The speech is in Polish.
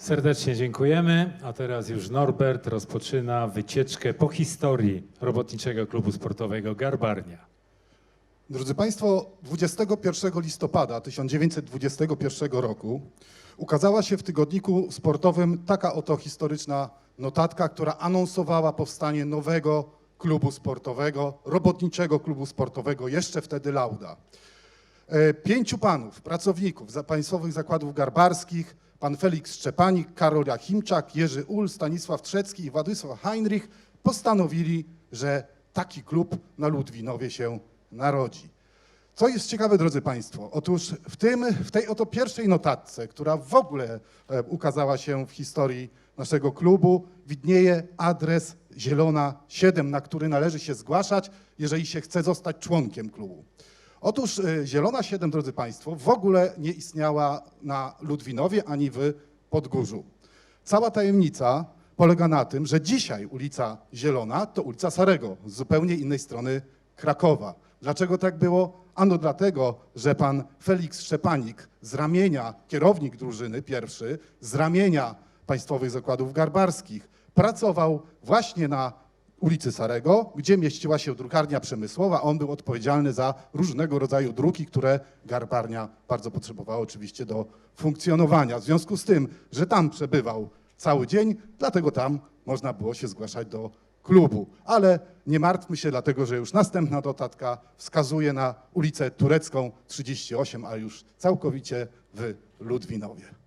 Serdecznie dziękujemy, a teraz już Norbert rozpoczyna wycieczkę po historii Robotniczego Klubu Sportowego Garbarnia. Drodzy Państwo, 21 listopada 1921 roku ukazała się w tygodniku sportowym taka oto historyczna notatka, która anonsowała powstanie nowego klubu sportowego, robotniczego klubu sportowego, jeszcze wtedy Lauda. E, Pięciu panów, pracowników państwowych zakładów garbarskich, pan Felix Szczepanik, Karol Jachimczak, Jerzy Ul, Stanisław Trzecki i Władysław Heinrich postanowili, że taki klub na Ludwinowie się narodzi. Co jest ciekawe, drodzy Państwo, otóż w, tym, w tej oto pierwszej notatce, która w ogóle e, ukazała się w historii naszego klubu, widnieje adres Zielona 7, na który należy się zgłaszać, jeżeli się chce zostać członkiem klubu. Otóż e, Zielona 7, drodzy Państwo, w ogóle nie istniała na Ludwinowie ani w Podgórzu. Cała tajemnica polega na tym, że dzisiaj ulica Zielona to ulica Sarego, z zupełnie innej strony Krakowa. Dlaczego tak było? Ano dlatego, że pan Felix Szczepanik z ramienia, kierownik drużyny pierwszy, z ramienia Państwowych Zakładów Garbarskich, pracował właśnie na ulicy Sarego, gdzie mieściła się drukarnia przemysłowa. On był odpowiedzialny za różnego rodzaju druki, które garbarnia bardzo potrzebowała oczywiście do funkcjonowania. W związku z tym, że tam przebywał cały dzień, dlatego tam można było się zgłaszać do klubu. Ale nie martwmy się, dlatego że już następna dotatka wskazuje na ulicę Turecką 38, a już całkowicie w Ludwinowie.